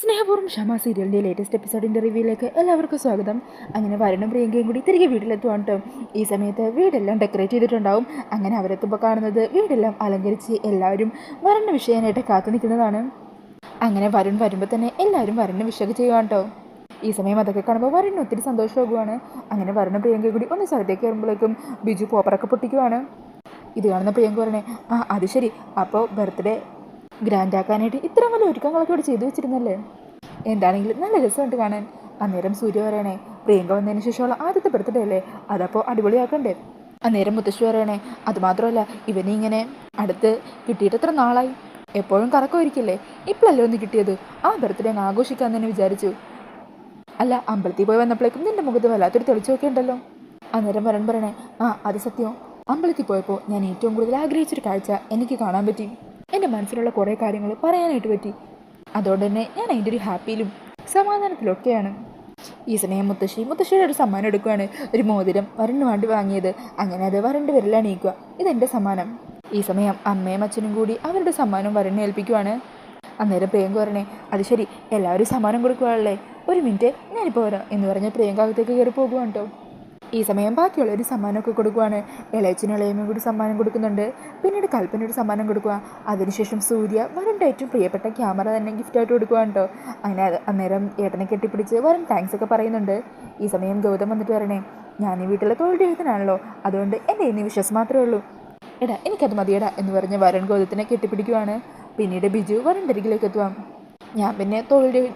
സ്നേഹപൂർവം ക്ഷമ സീരിയലിന്റെ ലേറ്റസ്റ്റ് എപ്പിസോഡിന്റെ റിവ്യൂയിലേക്ക് എല്ലാവർക്കും സ്വാഗതം. അങ്ങനെ വരണും പ്രിയങ്കയും കൂടി തിരികെ വീട്ടിലെത്തുവാണ് കേട്ടോ ഈ സമയത്ത് വീടെല്ലാം ഡെക്കറേറ്റ് ചെയ്തിട്ടുണ്ടാവും. അങ്ങനെ അവരെത്തുമ്പോൾ കാണുന്നത് വീടെല്ലാം അലങ്കരിച്ച് എല്ലാവരും വരണ വിഷയനായിട്ട് കാത്തു നിൽക്കുന്നതാണ്. അങ്ങനെ വരുൺ വരുമ്പോൾ തന്നെ എല്ലാവരും വരണ വിഷയൊക്കെ ചെയ്യുവാണ് കേട്ടോ ഈ സമയം അതൊക്കെ കാണുമ്പോൾ വരണ് ഒത്തിരി സന്തോഷമാകുവാണ്. അങ്ങനെ വരണ പ്രിയങ്കയും കൂടി ഒന്ന് സ്ഥലത്തേക്ക് വരുമ്പോഴേക്കും ബിജു പോപ്പറൊക്കെ പൊട്ടിക്കുവാണ്. ഇത് കാണുന്ന പ്രിയങ്ക പറഞ്ഞേ ആ അത് ശരി. അപ്പോൾ ബർത്ത്ഡേ ഗ്രാൻഡ് ആക്കാനായിട്ട് ഇത്രയും വലിയ ഒരുക്കങ്ങളൊക്കെ ഇവിടെ ചെയ്തു വെച്ചിരുന്നല്ലേ? എന്താണെങ്കിലും നല്ല രസമുണ്ട് കാണാൻ. അന്നേരം സൂര്യ പറയണേ പ്രിയങ്ക വന്നതിന് ശേഷമുള്ള ആദ്യത്തെ ബർത്ത്ഡേ അല്ലേ? അതപ്പോൾ അടിപൊളിയാക്കണ്ടേ? അന്നേരം മുത്തശ്ശി പറയണേ അതുമാത്രമല്ല ഇവനെ ഇങ്ങനെ അടുത്ത് കിട്ടിയിട്ട് എത്ര നാളായി? എപ്പോഴും കറക്കമായിരിക്കില്ലേ? ഇപ്പോഴല്ലേ ഒന്ന് കിട്ടിയത്? ആ ബർത്ത്ഡേ അങ്ങ് ആഘോഷിക്കാൻ തന്നെ വിചാരിച്ചു. അല്ല അമ്പലത്തിൽ പോയി വന്നപ്പോഴേക്കും നിന്റെ മുഖത്ത് വല്ലാത്തൊരു തെളിച്ചൊക്കെ ഉണ്ടല്ലോ. അന്നേരം വരൻ പറയണേ ആ അത് സത്യം. അമ്പലത്തിൽ പോയപ്പോൾ ഞാൻ ഏറ്റവും കൂടുതൽ ആഗ്രഹിച്ചൊരു കാഴ്ച എനിക്ക് കാണാൻ പറ്റി. എന്റെ മനസ്സിലുള്ള കുറേ കാര്യങ്ങൾ പറയാനായിട്ട് പറ്റി. അതുകൊണ്ട് തന്നെ ഞാൻ അതിന്റെ ഒരു ഹാപ്പിയിലും സമാധാനത്തിലൊക്കെയാണ്. ഈ സമയം മുത്തശ്ശി മുത്തശ്ശിയുടെ ഒരു സമ്മാനം എടുക്കുകയാണ് ഒരു മോതിരം വരണ്ട് വേണ്ടി വാങ്ങിയത്. അങ്ങനെ അത് വരണ്ട് വിരലാണ് നീക്കുക ഇതെന്റെ സമ്മാനം. ഈ സമയം അമ്മയും അച്ഛനും കൂടി അവരുടെ സമ്മാനം വരനെ ഏൽപ്പിക്കുവാണ്. അന്നേരം പ്രിയങ്ക പറഞ്ഞേ അത് ശരി എല്ലാവരും സമ്മാനം കൊടുക്കുകയല്ലേ ഒരു മിനിറ്റ് ഞാനിപ്പോൾ വരാം എന്ന് പറഞ്ഞ് പ്രിയങ്ക അകത്തേക്ക് കയറി പോകുവാണ് കേട്ടോ ഈ സമയം ബാക്കിയുള്ളവർ സമ്മാനമൊക്കെ കൊടുക്കുവാണ്. ഇളയച്ചനും കൂടി സമ്മാനം കൊടുക്കുന്നുണ്ട്. പിന്നീട് കൽപ്പന ഒരു സമ്മാനം കൊടുക്കുക. അതിനുശേഷം സൂര്യ വരന്റെ ഏറ്റവും പ്രിയപ്പെട്ട ക്യാമറ തന്നെ ഗിഫ്റ്റായിട്ട് കൊടുക്കുവാണ് കേട്ടോ. അങ്ങനെ അന്നേരം ഏട്ടനെ കെട്ടിപ്പിടിച്ച് വരൻ താങ്ക്സ് ഒക്കെ പറയുന്നുണ്ട്. ഈ സമയം ഗൗതം വന്നിട്ട് പറയണേ ഞാൻ ഈ വീട്ടിലെ തൊഴിൽ ജീവിതത്തിനാണല്ലോ അതുകൊണ്ട് എന്റെ ഇനി വിശ്വാസം മാത്രമേ ഉള്ളൂ. എടാ എനിക്കത് മതിയെടാ എന്ന് പറഞ്ഞ് വരൻ ഗൗതത്തിനെ കെട്ടിപ്പിടിക്കുവാണ്. പിന്നീട് ബിജു വരന്റെ അരികിലേക്ക് എത്തുവാം. ഞാൻ പിന്നെ തൊഴിൽ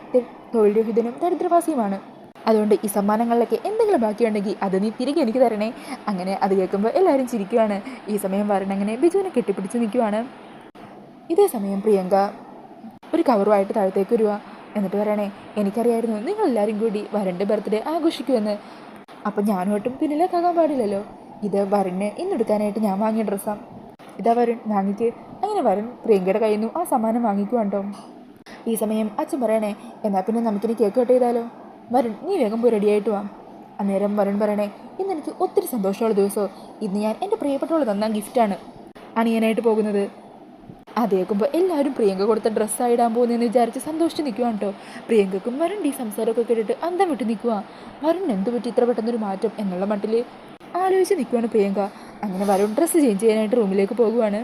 തൊഴിൽ രഹിതനും ദരിദ്രവാസിയുമാണ്. അതുകൊണ്ട് ഈ സമ്മാനങ്ങളിലൊക്കെ എന്തെങ്കിലും ബാക്കിയുണ്ടെങ്കിൽ അത് നീ തിരികെ എനിക്ക് തരണേ. അങ്ങനെ അത് കേൾക്കുമ്പോൾ എല്ലാവരും ചിരിക്കുവാണ്. ഈ സമയം വരൺ അങ്ങനെ ബിജുവിനെ കെട്ടിപ്പിടിച്ച് നിൽക്കുവാണ്. ഇതേ സമയം പ്രിയങ്ക ഒരു കവറുമായിട്ട് താഴത്തേക്ക് വരുക എന്നിട്ട് പറയണേ എനിക്കറിയായിരുന്നു നിങ്ങൾ നിങ്ങളെല്ലാവരും കൂടി വരന്റെ ബർത്ത്ഡേ ആഘോഷിക്കുമെന്ന്. അപ്പം ഞാനോട്ടും പിന്നിലേക്കാകാൻ പാടില്ലല്ലോ. ഇത് വരന് ഇന്നെടുക്കാനായിട്ട് ഞാൻ വാങ്ങിയ ഡ്രസ്സാണ് ഇതാ വരുൺ വാങ്ങിക്ക്. അങ്ങനെ വരൻ പ്രിയങ്കയുടെ കയ്യിൽ നിന്നും ആ സമ്മാനം വാങ്ങിക്കുവാണ്ടോ ഈ സമയം അച്ഛൻ പറയണേ എന്നാൽ പിന്നെ നമുക്കിനി കേക്ക് കട്ട് ചെയ്താലോ? വരുൺ നീ വേഗം പോയി റെഡിയായിട്ട് വാ. അന്നേരം വരുൺ പറയണേ ഇന്ന് എനിക്ക് ഒത്തിരി സന്തോഷമുള്ള ദിവസവും ഇന്ന് ഞാൻ എന്റെ പ്രിയപ്പെട്ടവൾ തന്ന ഗിഫ്റ്റാണ് അണിയാനായിട്ട് പോകുന്നത്. അതേക്കുമ്പോൾ എല്ലാവരും പ്രിയങ്ക കൊടുത്ത ഡ്രസ്സായി ഇടാൻ പോകുന്നതെന്ന് വിചാരിച്ച് സന്തോഷിച്ച് നിൽക്കുവാണ് കേട്ടോ പ്രിയങ്കക്കും വരുൺ ഈ സംസാരമൊക്കെ കേട്ടിട്ട് അന്തം വിട്ട് നിൽക്കുക വരുൺ എന്ത് പറ്റി ഇത്ര പെട്ടെന്നൊരു മാറ്റം എന്നുള്ള മട്ടിൽ ആലോചിച്ച് നിൽക്കുവാണ് പ്രിയങ്ക. അങ്ങനെ വരുൺ ഡ്രസ്സ് ചേഞ്ച് ചെയ്യാനായിട്ട് റൂമിലേക്ക് പോകുവാണ്.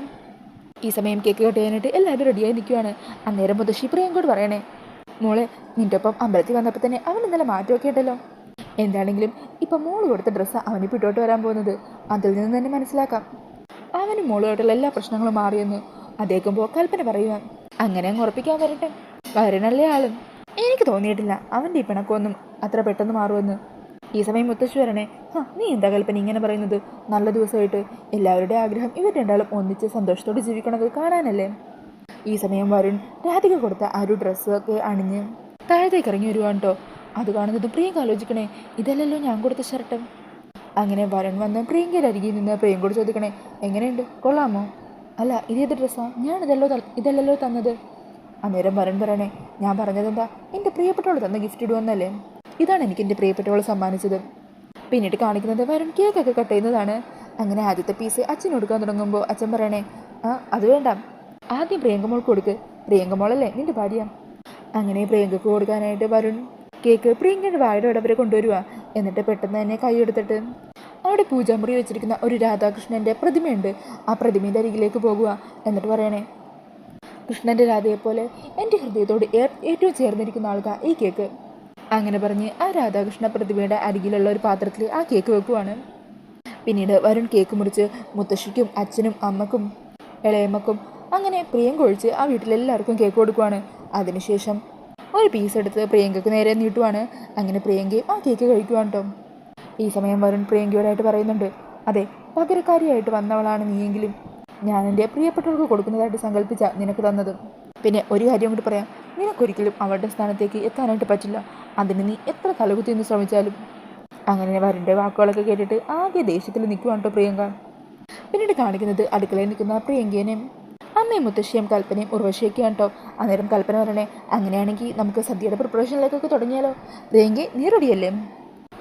ഈ സമയം കേക്ക് കട്ട് ചെയ്യാനായിട്ട് എല്ലാവരും റെഡിയായി നിൽക്കുവാണ് അന്നേരം മുതശ്ശി പ്രിയങ്കോട് പറയണേ മോളെ നിന്റെ ഒപ്പം അമ്പലത്തിൽ വന്നപ്പോൾ തന്നെ അവൻ ഇന്നലെ മാറ്റമൊക്കെ ഉണ്ടല്ലോ. എന്താണെങ്കിലും ഇപ്പം മോൾ കൊടുത്ത ഡ്രസ്സ് അവന് പിട്ടോട്ട് വരാൻ പോകുന്നത്. അതിൽ നിന്ന് തന്നെ മനസ്സിലാക്കാം. അവന് മോളുമായിട്ടുള്ള എല്ലാ പ്രശ്നങ്ങളും മാറിയെന്ന്. അതേക്കുമ്പോൾ കൽപ്പന പറയുക അങ്ങനെ അങ്ങ് ഉറപ്പിക്കാൻ വരട്ടെ. വരണല്ലേ ആളും. എനിക്ക് തോന്നിയിട്ടില്ല. അവന്റെ ഈ പിണക്കമൊന്നും അത്ര പെട്ടെന്ന് മാറുമെന്ന്. ഈ സമയം മുത്തശ്ശി വരണേ. ഹാ നീ എന്താ കൽപ്പന ഇങ്ങനെ പറയുന്നത്? നല്ല ദിവസമായിട്ട് എല്ലാവരുടെ ആഗ്രഹം ഇവർ രണ്ടാളും ഒന്നിച്ച് സന്തോഷത്തോടെ ജീവിക്കണത് കാണാനല്ലേ? ഈ സമയം വരുൺ രാധിക കൊടുത്ത ആ ഒരു ഡ്രസ്സൊക്കെ അണിഞ്ഞ് താഴത്തേക്ക് ഇറങ്ങി വരുവാണ് കേട്ടോ അത് കാണുന്നത് പ്രിയങ്ക ആലോചിക്കണേ ഇതല്ലല്ലോ ഞാൻ കൊടുത്ത ഷർട്ട്? അങ്ങനെ വരൻ വന്ന് പ്രിയങ്കയുടെ അരികിൽ നിന്ന് പ്രിയങ്കോട് ചോദിക്കണേ എങ്ങനെയുണ്ട്? കൊള്ളാമോ? അല്ല ഇതേത് ഡ്രസ്സാ? ഞാൻ ഇതല്ലോ ഇതല്ലല്ലോ തന്നത്. അന്നേരം വരൻ പറയണേ ഞാൻ പറഞ്ഞതെന്താ? എന്റെ പ്രിയപ്പെട്ടവൾ തന്ന ഗിഫ്റ്റ് ഇടുവന്നല്ലേ? ഇതാണ് എനിക്ക് എന്റെ പ്രിയപ്പെട്ടവൾ സമ്മാനിച്ചത്. പിന്നീട് കാണിക്കുന്നത് വരൻ കേക്കൊക്കെ കട്ട് ചെയ്യുന്നതാണ്. അങ്ങനെ ആദ്യത്തെ പീസ് അച്ഛൻ കൊടുക്കാൻ തുടങ്ങുമ്പോൾ അച്ഛൻ പറയണേ ആ അത് വേണ്ട. ആദ്യം പ്രിയങ്കമോൾക്ക് കൊടുക്ക്. പ്രിയങ്കമോളല്ലേ നിന്റെ ഭാര്യ. അങ്ങനെ പ്രിയങ്കക്ക് കൊടുക്കാനായിട്ട് വരുൺ കേക്ക് പ്രിയങ്കയുടെ വായുടെ ഇടവരെ കൊണ്ടുവരിക എന്നിട്ട് പെട്ടെന്ന് തന്നെ കൈയെടുത്തിട്ട് അവിടെ പൂജാമുറി വെച്ചിരിക്കുന്ന ഒരു രാധാകൃഷ്ണന്റെ പ്രതിമയുണ്ട്. ആ പ്രതിമയുടെ അരികിലേക്ക് പോകുക എന്നിട്ട് പറയണേ കൃഷ്ണന്റെ രാധയെപ്പോലെ എന്റെ ഹൃദയത്തോട് ഏറ്റവും ചേർന്നിരിക്കുന്ന ആൾക്കാർ ഈ കേക്ക്. അങ്ങനെ പറഞ്ഞ് ആ രാധാകൃഷ്ണ പ്രതിമയുടെ അരികിലുള്ള ഒരു പാത്രത്തിൽ ആ കേക്ക് വെക്കുവാണ്. പിന്നീട് വരുൺ കേക്ക് മുറിച്ച് മുത്തശ്ശിക്കും അച്ഛനും അമ്മക്കും ഇളയമ്മക്കും അങ്ങനെ പ്രിയം കൊഴിച്ച് ആ വീട്ടിലെല്ലാവർക്കും കേക്ക് കൊടുക്കുവാണ്. അതിനുശേഷം ഒരു പീസ് എടുത്ത് പ്രിയങ്കയ്ക്ക് നേരെ നീട്ടുവാണ്. അങ്ങനെ പ്രിയങ്കയും ആ കേക്ക് കഴിക്കുവാണ് കേട്ടോ ഈ സമയം വരുൺ പ്രിയങ്കയോടായിട്ട് പറയുന്നുണ്ട് അതെ പകരക്കാരിയായിട്ട് വന്നവളാണ് നീയെങ്കിലും. ഞാൻ എന്റെ പ്രിയപ്പെട്ടവർക്ക് കൊടുക്കുന്നതായിട്ട് സങ്കല്പിച്ച നിനക്ക് തന്നത്. പിന്നെ ഒരു കാര്യം കൂടി പറയാം നിനക്കൊരിക്കലും അവളുടെ സ്ഥാനത്തേക്ക് എത്താനായിട്ട് പറ്റില്ല. അതിന് നീ എത്ര തലകുത്തി നിന്ന് ശ്രമിച്ചാലും. അങ്ങനെ വരുണിന്റെ വാക്കുകളൊക്കെ കേട്ടിട്ട് ആകെ ദേഷ്യത്തിൽ നിൽക്കുവാണ് കേട്ടോ പ്രിയങ്ക. പിന്നീട് കാണിക്കുന്നത് അടുക്കളയിൽ നിൽക്കുന്ന പ്രിയങ്കേനെയും അമ്മയും മുത്തശ്ശിയും കൽപ്പനയും ഉർവശിയൊക്കെയാണ് കേട്ടോ അന്നേരം കൽപ്പന പറയണേ അങ്ങനെയാണെങ്കിൽ നമുക്ക് സദ്യയുടെ പ്രിപ്പറേഷനിലേക്കൊക്കെ തുടങ്ങിയാലോ? പ്രിയങ്കി നീ റെഡിയല്ലേ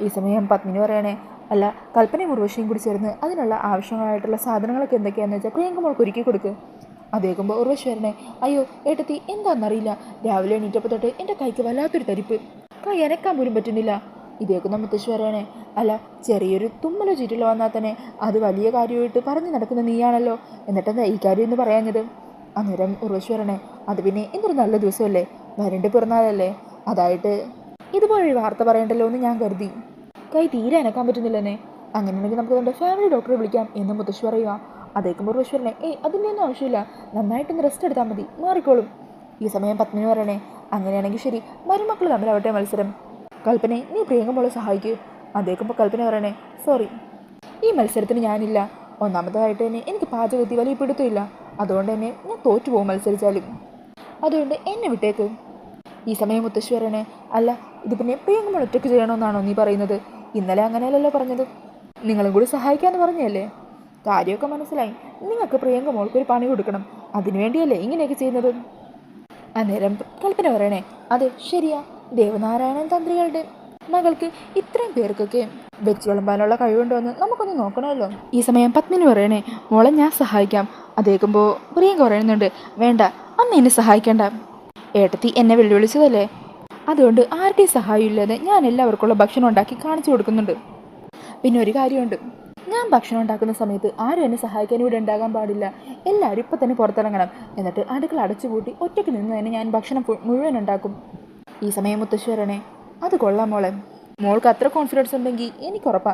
ഈ സമയം പത്മിനി പറയണേ അല്ല കൽപ്പനയും ഉർവശിയും കൂടി ചേർന്ന് അതിനുള്ള ആവശ്യങ്ങളായിട്ടുള്ള സാധനങ്ങളൊക്കെ എന്തൊക്കെയാണെന്ന് വെച്ചാൽ പ്രിയങ്ക മോൾക്ക് ഒരുക്കി കൊടുക്ക്. അതേക്കുമ്പോൾ വരണേ അയ്യോ ഏട്ടത്തി എന്താണെന്നറിയില്ല രാവിലെ എണീറ്റപ്പോൾ തൊട്ട് എന്റെ കൈക്ക് വല്ലാത്തൊരു തരിപ്പ്. കൈ അനക്കാൻ പോലും പറ്റുന്നില്ല. ഇതേക്കുന്ന പറയണേ അല്ല ചെറിയൊരു തുമ്മലോ ചുറ്റിലോ വന്നാൽ തന്നെ അത് വലിയ കാര്യമായിട്ട് പറഞ്ഞു നടക്കുന്ന നീയാണല്ലോ. എന്നിട്ടെന്താ ഈ കാര്യം എന്ന് പറയാഞ്ഞത്? അന്നേരം ഉർവശേരനെ അത് പിന്നെ എന്തൊരു നല്ല ദിവസമല്ലേ? വരണ്ട് പിറന്നാലല്ലേ അതായിട്ട് ഇതുപോലൊരു വാർത്ത പറയണ്ടല്ലോ എന്ന് ഞാൻ കരുതി. കൈ തീരെ അനക്കാൻ പറ്റുന്നില്ലെന്നേ അങ്ങനെയാണെങ്കിൽ നമുക്ക് നമ്മുടെ ഫാമിലി ഡോക്ടറെ വിളിക്കാം എന്ന് മുത്തശ്ശി പറയുക. അതേക്കും ഉറവശ്വരനെ ഏയ് അതിന്റെ ഒന്നും ആവശ്യമില്ല. നന്നായിട്ടൊന്ന് റെസ്റ്റ് എടുത്താൽ മതി. മാറിക്കോളും. ഈ സമയം പത്മിനി പറയണേ അങ്ങനെയാണെങ്കിൽ ശരി മരുമക്കൾ തമ്മിലാവട്ടെ മത്സരം. കൽപ്പനെ നീ പ്രിയങ്ക മോളെ സഹായിക്കൂ. അതേക്കുമ്പോൾ കൽപ്പന പറയണേ സോറി ഈ മത്സരത്തിന് ഞാനില്ല. ഒന്നാമതായിട്ട് തന്നെ എനിക്ക് പാചകത്തി വലിയ പിടുത്തമില്ല. അതുകൊണ്ട് തന്നെ ഞാൻ തോറ്റു പോകും മത്സരിച്ചാലും. അതുകൊണ്ട് എന്നെ വിട്ടേക്ക്. ഈ സമയം മുത്തശ്ശി പറയണേ അല്ല ഇത് പിന്നെ പ്രിയങ്ക മോൾ ഒറ്റയ്ക്ക് ചെയ്യണമെന്നാണോ നീ പറയുന്നത്? ഇന്നലെ അങ്ങനെയല്ലല്ലോ പറഞ്ഞത്. നിങ്ങളും കൂടി സഹായിക്കാമെന്ന് പറഞ്ഞല്ലേ കാര്യമൊക്കെ മനസ്സിലായി. നിങ്ങൾക്ക് പ്രിയങ്ക മോൾക്ക് ഒരു പണി കൊടുക്കണം. അതിനുവേണ്ടിയല്ലേ ഇങ്ങനെയൊക്കെ ചെയ്യുന്നത്? അന്നേരം കൽപ്പന പറയണേ അതെ ശരിയാ. ദേവനാരായണൻ തന്ത്രികളുടെ മകൾക്ക് ഇത്രയും പേർക്കൊക്കെ വെച്ച് വിളമ്പാനുള്ള കഴിവുണ്ടോ എന്ന് നമുക്കൊന്ന് നോക്കണമല്ലോ. ഈ സമയം പത്മിനി പറയണേ മോളെ ഞാൻ സഹായിക്കാം. അതേക്കുമ്പോൾ പ്രിയങ്ക പറയുന്നുണ്ട് വേണ്ട അമ്മ എന്നെ സഹായിക്കണ്ട. ഏട്ടത്തി എന്നെ വെല്ലുവിളിച്ചതല്ലേ? അതുകൊണ്ട് ആരുടെയും സഹായമില്ലാതെ ഞാൻ എല്ലാവർക്കുള്ള ഭക്ഷണം ഉണ്ടാക്കി കാണിച്ചു കൊടുക്കുന്നുണ്ട്. പിന്നെ ഒരു കാര്യമുണ്ട്. ഞാൻ ഭക്ഷണം ഉണ്ടാക്കുന്ന സമയത്ത് ആരും എന്നെ സഹായിക്കാൻ ഇവിടെ ഉണ്ടാകാൻ പാടില്ല. എല്ലാവരും ഇപ്പം തന്നെ പുറത്തിറങ്ങണം. എന്നിട്ട് അടുക്കള അടച്ചുപൂട്ടി ഒറ്റയ്ക്ക് നിന്ന് തന്നെ ഞാൻ ഭക്ഷണം മുഴുവൻ ഉണ്ടാക്കും. ഈ സമയം മുത്തശ്ശി പറയണേ അത് കൊള്ളാം മോളെ. മോൾക്ക് അത്ര കോൺഫിഡൻസ് ഉണ്ടെങ്കിൽ എനിക്ക് ഉറപ്പാ.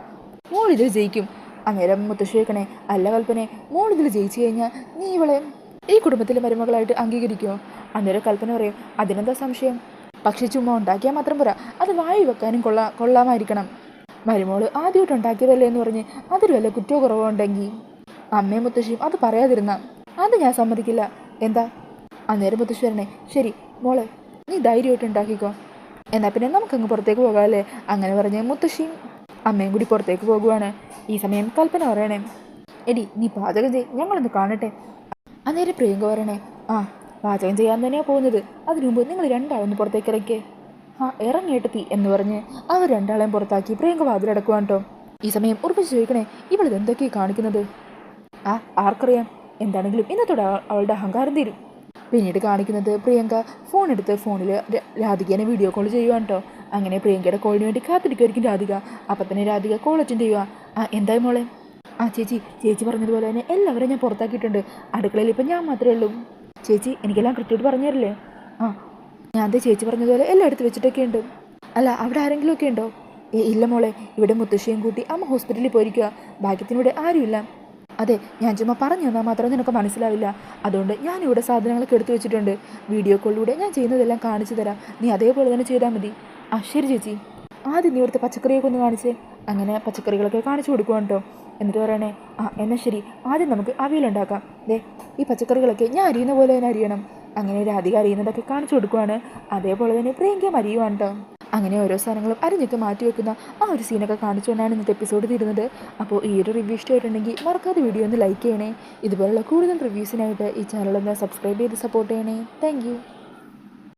മോൾ ഇതിൽ ജയിക്കും. അന്നേരം മുത്തശ്ശി വെക്കണേ അല്ല കൽപ്പനെ മോൾ ഇതിൽ ജയിച്ചു കഴിഞ്ഞാൽ നീ ഇവളെ ഈ കുടുംബത്തിലെ മരുമകളായിട്ട് അംഗീകരിക്കുമോ അന്നേരം കൽപ്പന പറയും അതിനെന്താ സംശയം? പക്ഷെ ചുമ്മാ ഉണ്ടാക്കിയാൽ മാത്രം പോരാ. അത് വായി വെക്കാനും കൊള്ളാ കൊള്ളാമായിരിക്കണം. മരുമോൾ ആദ്യമായിട്ട് ഉണ്ടാക്കിയതല്ലേ എന്ന് പറഞ്ഞ് അതൊരു വല്ല കുറ്റോ കുറവോ ഉണ്ടെങ്കിൽ അമ്മയും മുത്തശ്ശിയും അത് പറയാതിരുന്ന. അത് ഞാൻ സമ്മതിക്കില്ല. എന്താ? അന്നേരം മുത്തശ്ശി പറഞ്ഞേ ശരി മോളെ. നീ ധൈര്യമായിട്ട് ഉണ്ടാക്കിക്കോ. എന്നാൽ പിന്നെ നമുക്കങ്ങ് പുറത്തേക്ക് പോകാം അല്ലേ അങ്ങനെ പറഞ്ഞ് മുത്തശ്ശിയും അമ്മയും കൂടി പുറത്തേക്ക് പോകുവാണ്. ഈ സമയം കൽപ്പന പറയണേ. എടി നീ പാചകം ചെയ് ഞങ്ങളൊന്ന് കാണട്ടെ. അന്നേരം പ്രിയങ്ക പറയണേ ആ പാചകം ചെയ്യാൻ തന്നെയാണ് പോകുന്നത്. അതിനു മുമ്പ് നിങ്ങൾ രണ്ടാളൊന്ന് പുറത്തേക്ക് ഇറക്കിയേ. ആ ഇറങ്ങിയിട്ടെത്തി എന്ന് പറഞ്ഞ് അവർ രണ്ടാളെയും പുറത്താക്കി പ്രിയങ്ക വാതിലടക്കുവാൻ കേട്ടോ ഈ സമയം ഉറപ്പിച്ച് ചോദിക്കണേ ഇവളിത് എന്തൊക്കെയാണ് കാണിക്കുന്നത്? ആ ആർക്കറിയാം. എന്താണെങ്കിലും ഇന്നത്തോടെ അവ- അവളുടെ അഹങ്കാരം തീരും. പിന്നീട് കാണിക്കുന്നത് പ്രിയങ്ക ഫോൺ എടുത്ത് ഫോണിൽ രാധികേനെ വീഡിയോ കോൾ ചെയ്യുവാണ് കേട്ടോ അങ്ങനെ പ്രിയങ്കയുടെ കോളിന് വേണ്ടി കാത്തിരിക്കുമായിരിക്കും രാധിക. അപ്പം തന്നെ രാധിക കോൾ അറ്റൻഡ് ചെയ്യുക ആ എന്തായി മോളെ? ആ ചേച്ചി ചേച്ചി പറഞ്ഞതുപോലെ തന്നെ എല്ലാവരെയും ഞാൻ പുറത്താക്കിയിട്ടുണ്ട്. അടുക്കളയിൽ ഇപ്പം ഞാൻ മാത്രമേ ഉള്ളൂ. ചേച്ചി എനിക്കെല്ലാം കൃത്യമായിട്ട് പറഞ്ഞു തരില്ലേ? ആ ഞാൻ ദേ ചേച്ചി പറഞ്ഞതുപോലെ എല്ലാം എടുത്ത് വെച്ചിട്ടൊക്കെ ഉണ്ട്. അല്ല അവിടെ ആരെങ്കിലും ഒക്കെ ഉണ്ടോ ഇല്ല മോളെ. ഇവിടെ മുത്തശ്ശിയും കൂട്ടി അമ്മ ഹോസ്പിറ്റലിൽ പോയിരിക്കുക ഭാഗ്യത്തിനിവിടെ ആരുമില്ല. അതെ ഞാൻ ചുമ്മാ പറഞ്ഞു തന്നാൽ മാത്രം നിനക്ക് മനസ്സിലാവില്ല. അതുകൊണ്ട് ഞാനിവിടെ സാധനങ്ങളൊക്കെ എടുത്തു വെച്ചിട്ടുണ്ട്. വീഡിയോ കോളിലൂടെ ഞാൻ ചെയ്യുന്നതെല്ലാം കാണിച്ചു തരാം. നീ അതേപോലെ തന്നെ ചെയ്താൽ മതി. ആ ശരി ചേച്ചി. ആദ്യം നീ ഇവിടുത്തെ പച്ചക്കറിയൊക്കെ ഒന്ന് കാണിച്ചേ. അങ്ങനെ പച്ചക്കറികളൊക്കെ കാണിച്ചു കൊടുക്കുവാണ് കേട്ടോ എന്നിട്ട് പറയണേ ആ എന്നാൽ ശരി. ആദ്യം നമുക്ക് അവിയലുണ്ടാക്കാം. ദേ ഈ പച്ചക്കറികളൊക്കെ ഞാൻ അരിയുന്ന പോലെ തന്നെ അറിയണം അങ്ങനെ രാധിക അരിയുന്നതൊക്കെ കാണിച്ചു കൊടുക്കുവാണ്. അതേപോലെ തന്നെ പ്രിയങ്കയും അരിയുവാണ് കേട്ടോ അങ്ങനെ ഓരോ സാധനങ്ങളും അരിഞ്ഞൊക്കെ മാറ്റി വെക്കുന്ന ആ ഒരു സീനൊക്കെ കാണിച്ചുകൊണ്ടാണ് ഇന്നത്തെ എപ്പിസോഡ് തീരുന്നത് അപ്പോൾ ഈ ഒരു റിവ്യൂ ഇഷ്ടമായിട്ടുണ്ടെങ്കിൽ മറക്കാതെ വീഡിയോ ഒന്ന് ലൈക്ക് ചെയ്യണേ. ഇതുപോലുള്ള കൂടുതൽ റിവ്യൂസിനായിട്ട് ഈ ചാനൽ ഒന്ന് സബ്സ്ക്രൈബ് ചെയ്ത് സപ്പോർട്ട് ചെയ്യണേ. താങ്ക്